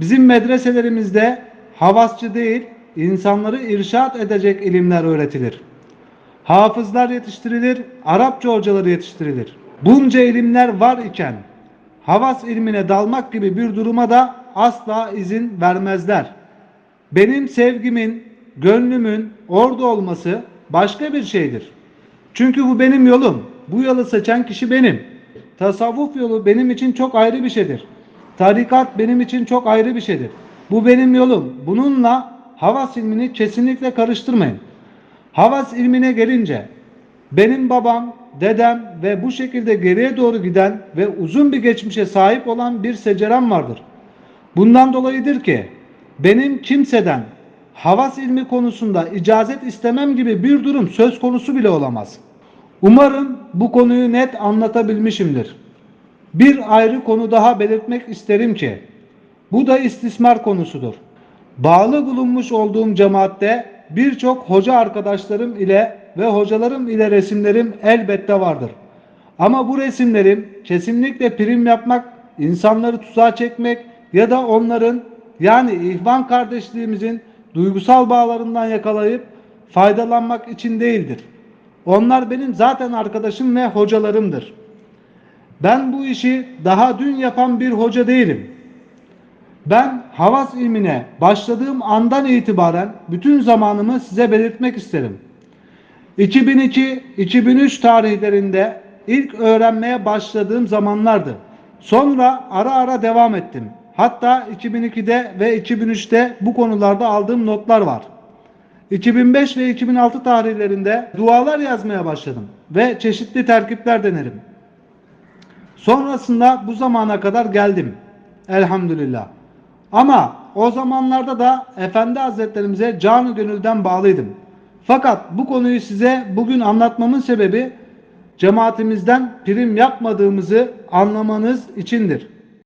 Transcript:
Bizim medreselerimizde havasçı değil, insanları irşat edecek ilimler öğretilir. Hafızlar yetiştirilir, Arapça hocaları yetiştirilir. Bunca ilimler var iken havas ilmine dalmak gibi bir duruma da asla izin vermezler. Benim sevgimin, gönlümün orada olması başka bir şeydir. Çünkü bu benim yolum. Bu yolu seçen kişi benim. Tasavvuf yolu benim için çok ayrı bir şeydir. Tarikat benim için çok ayrı bir şeydir. Bu benim yolum. Bununla havas ilmini kesinlikle karıştırmayın. Havas ilmine gelince benim babam, dedem ve bu şekilde geriye doğru giden ve uzun bir geçmişe sahip olan bir secerem vardır. Bundan dolayıdır ki benim kimseden havas ilmi konusunda icazet istemem gibi bir durum söz konusu bile olamaz. Umarım bu konuyu net anlatabilmişimdir. Bir ayrı konu daha belirtmek isterim ki bu da istismar konusudur. Bağlı bulunmuş olduğum cemaatte birçok hoca arkadaşlarım ile ve hocalarım ile resimlerim elbette vardır. Ama bu resimlerim kesinlikle prim yapmak, insanları tuzağa çekmek ya da onların yani ihvan kardeşliğimizin duygusal bağlarından yakalayıp faydalanmak için değildir. Onlar benim zaten arkadaşım ve hocalarımdır. Ben bu işi daha dün yapan bir hoca değilim. Ben havas ilmine başladığım andan itibaren bütün zamanımı size belirtmek isterim. 2002-2003 tarihlerinde ilk öğrenmeye başladığım zamanlardı. Sonra ara ara devam ettim. Hatta 2002'de ve 2003'te bu konularda aldığım notlar var. 2005 ve 2006 tarihlerinde dualar yazmaya başladım ve çeşitli terkipler denerim. Sonrasında bu zamana kadar geldim. Elhamdülillah. Ama o zamanlarda da Efendi Hazretlerimize canı gönülden bağlıydım. Fakat bu konuyu size bugün anlatmamın sebebi cemaatimizden prim yapmadığımızı anlamanız içindir.